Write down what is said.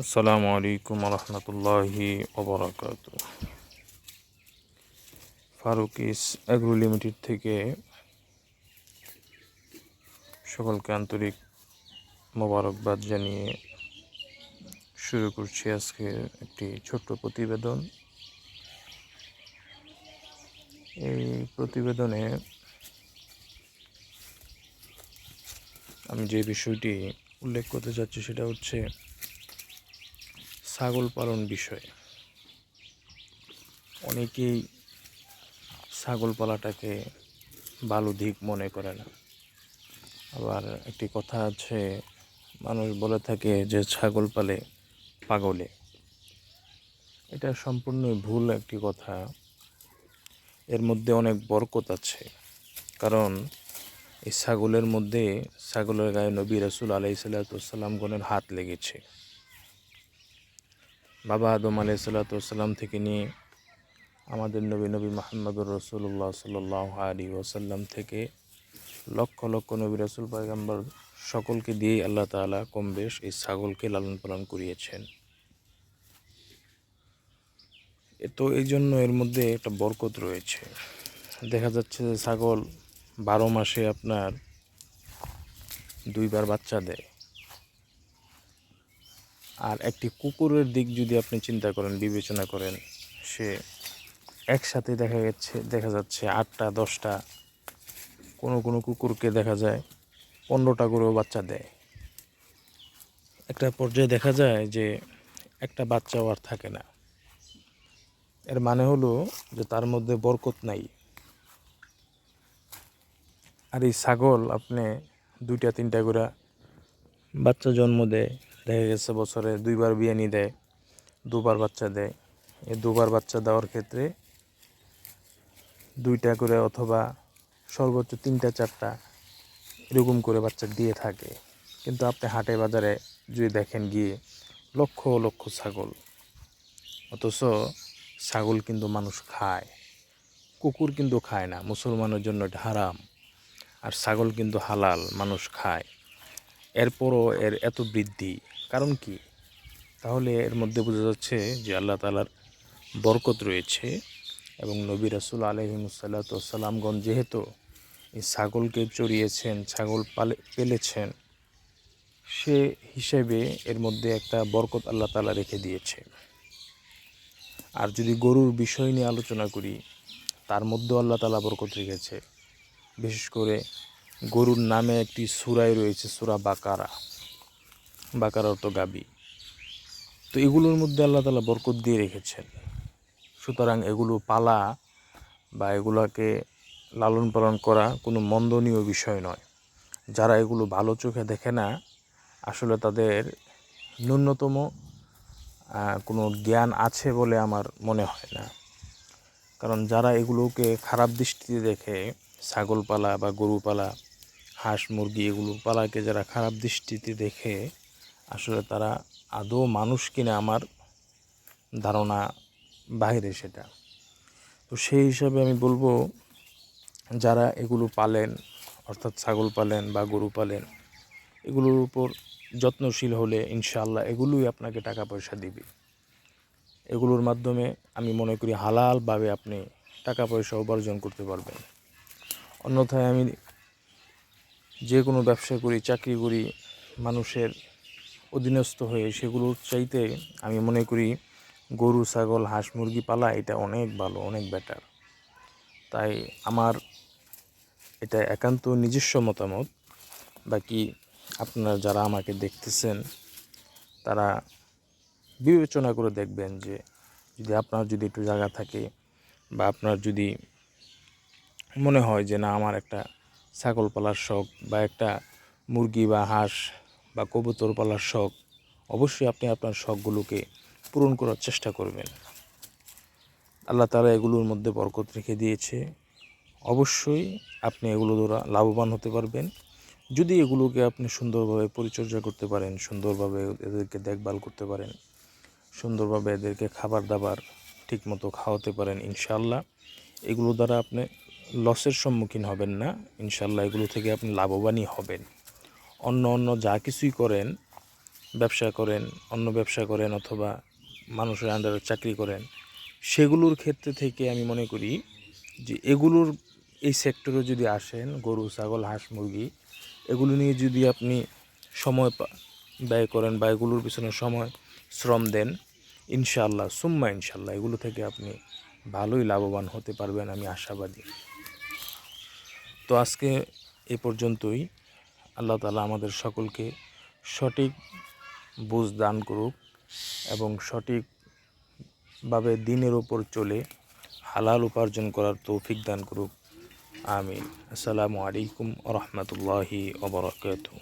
আসসালামু আলাইকুম রহমতুল্লাহি ওবরাকাত ফারুকিস অ্যাগ্রো লিমিটেড থেকে সকলকে আন্তরিক মোবারকবাদ জানিয়ে শুরু করছি আজকে একটি ছোট্ট প্রতিবেদন। এই প্রতিবেদনে আমি যে বিষয়টি উল্লেখ করতে যাচ্ছি সেটা হচ্ছে ছাগল পালন বিষয়ে। অনেকেই ছাগল পালাটাকে ভালো দিক মনে করে না। আবার একটি কথা আছে, মানুষ বলে থাকে যে ছাগল পালে পাগলে। এটা সম্পূর্ণই ভুল একটি কথা। এর মধ্যে অনেক বরকত আছে। কারণ এই ছাগলের মধ্যে, ছাগলের গায়ে নবী রসুল আলাই সাল্লাতামগণের হাত লেগেছে। বাবা আদম আলাই সাল্লাতাম থেকে নিয়ে আমাদের নবী নবী মাহমুদুর রসুল্লাহ সাল্লাহ আলী ওসাল্লাম থেকে লক্ষ লক্ষ নবী রসুল পায়গাম্বর সকলকে দিয়েই আল্লাহ তালা কম বেশ এই ছাগলকে লালন পালন করিয়েছেন। তো এই জন্য এর মধ্যে একটা বরকত রয়েছে। দেখা যাচ্ছে যে ছাগল বারো মাসে আপনার দুইবার বাচ্চা দেয়। আর একটি কুকুরের দিক যদি আপনি চিন্তা করেন, বিবেচনা করেন, সে একসাথে দেখা যাচ্ছে দেখা যাচ্ছে আটটা, দশটা, কোনো কোনো কুকুরকে দেখা যায় পনেরোটা করেও বাচ্চা দেয়। একটা পর্যায়ে দেখা যায় যে একটা বাচ্চাও আর থাকে না। এর মানে হলো যে তার মধ্যে বরকত নাই। আর এই ছাগল আপনি দুইটা, তিনটা করে বাচ্চা জন্ম দেয় দেখা গেছে বছরে দুইবার বিয়ানি দেয়, দুবার বাচ্চা দেয়। এই দুবার বাচ্চা দেওয়ার ক্ষেত্রে দুইটা করে অথবা সর্বোচ্চ তিনটা, চারটা এরকম করে বাচ্চা দিয়ে থাকে। কিন্তু আপনি হাটে বাজারে যদি দেখেন গিয়ে লক্ষ লক্ষ ছাগল, অথচ ছাগল কিন্তু মানুষ খায়, কুকুর কিন্তু খায় না, মুসলমানের জন্য এটা হারাম। আর ছাগল কিন্তু হালাল, মানুষ খায়। এরপরও এর এত বৃদ্ধি। কারণ কি? তাহলে এর মধ্যে বোঝা যাচ্ছে যে আল্লাহ তালার বরকত রয়েছে এবং নবী রাসুল আলহিমসাল্লাতামগঞ্জ যেহেতু এই ছাগলকে চড়িয়েছেন, ছাগল পালে, পেলেছেন, সে হিসেবে এর মধ্যে একটা বরকত আল্লাহ তালা রেখে দিয়েছে। আর যদি গরুর বিষয় নিয়ে আলোচনা করি, তার মধ্যেও আল্লাহ তালা বরকত রেখেছে। বিশেষ করে গরুর নামে একটি সুরাই রয়েছে, সুরা বাকারা। বাকার অর্থ গাবি। তো এগুলোর মধ্যে আল্লাহ তালা বরকত দিয়ে রেখেছেন। সুতরাং এগুলো পালা বা এগুলোকে লালন পালন করা কোনো মন্দনীয় বিষয় নয়। যারা এগুলো ভালো চোখে দেখে না, আসলে তাদের ন্যূনতম কোনো জ্ঞান আছে বলে আমার মনে হয় না। কারণ যারা এগুলোকে খারাপ দৃষ্টিতে দেখে ছাগল পালা বা গরু পালা হাঁস, মুরগি এগুলো পালাকে যারা খারাপ দৃষ্টিতে দেখে, আসলে তারা আদৌ মানুষ কিনে আমার ধারণা বাইরে সেটা। তো সেই হিসাবে আমি বলব, যারা এগুলো পালেন, অর্থাৎ ছাগল পালেন বা গরু পালেন, এগুলোর উপর যত্নশীল হলে ইনশাআল্লাহ এগুলোই আপনাকে টাকা পয়সা দিবে। এগুলোর মাধ্যমে আমি মনে করি হালালভাবে আপনি টাকা পয়সা উপার্জন করতে পারবেন। অন্যথায় আমি যে কোনো ব্যবসা করি, চাকরি করি, মানুষের অধীনস্থ হয়ে সেগুলোর চাইতে আমি মনে করি গরু, ছাগল, হাঁস, মুরগি পালা এটা অনেক ভালো, অনেক বেটার তাই আমার এটা একান্ত নিজস্ব মতামত। বাকি আপনারা যারা আমাকে দেখতেছেন, তারা বিবেচনা করে দেখবেন যে যদি আপনার যদি একটু জায়গা থাকে বা আপনার যদি মনে হয় যে না, আমার একটা ছাগল পালার শখ বা একটা মুরগি বা হাঁস বা কবুতর পালার শখ, অবশ্যই আপনি আপনার শখগুলোকে পূরণ করার চেষ্টা করবেন। আল্লাহ তালা এগুলোর মধ্যে বরকত রেখে দিয়েছে। অবশ্যই আপনি এগুলো দ্বারা লাভবান হতে পারবেন। যদি এগুলোকে আপনি সুন্দরভাবে পরিচর্যা করতে পারেন, সুন্দরভাবে এদেরকে দেখভাল করতে পারেন, সুন্দরভাবে এদেরকে খাবার দাবার ঠিকমতো খাওয়াতে পারেন ইনশাল্লাহ এগুলো দ্বারা আপনি লসের সম্মুখীন হবেন না। ইনশাল্লাহ এগুলো থেকে আপনি লাভবানই হবেন। অন্য অন্য যা কিছুই করেন, ব্যবসা করেন, অন্য ব্যবসা করেন অথবা মানুষের আন্ডারে চাকরি করেন, সেগুলোর ক্ষেত্রে থেকে আমি মনে করি যে এগুলোর, এই সেক্টরে যদি আসেন, গরু, ছাগল, হাঁস, মুরগি, এগুলো নিয়ে যদি আপনি সময় ব্যয় করেন বা এগুলোর পিছনে সময়, শ্রম দেন, ইনশাআল্লাহ, সুম্মা ইনশাল্লাহ এগুলো থেকে আপনি ভালোই লাভবান হতে পারবেন আমি আশাবাদী। তো আজকে এ পর্যন্তই। আল্লাহ তালা আমাদের সকলকে সঠিক বুঝ দান করুক এবং সঠিকভাবে দিনের ওপর চলে হালাল উপার্জন করার তৌফিক দান করুক। আমিন। আসসালামু আলাইকুম রহমতুল্লাহি ওবরাকাতুহ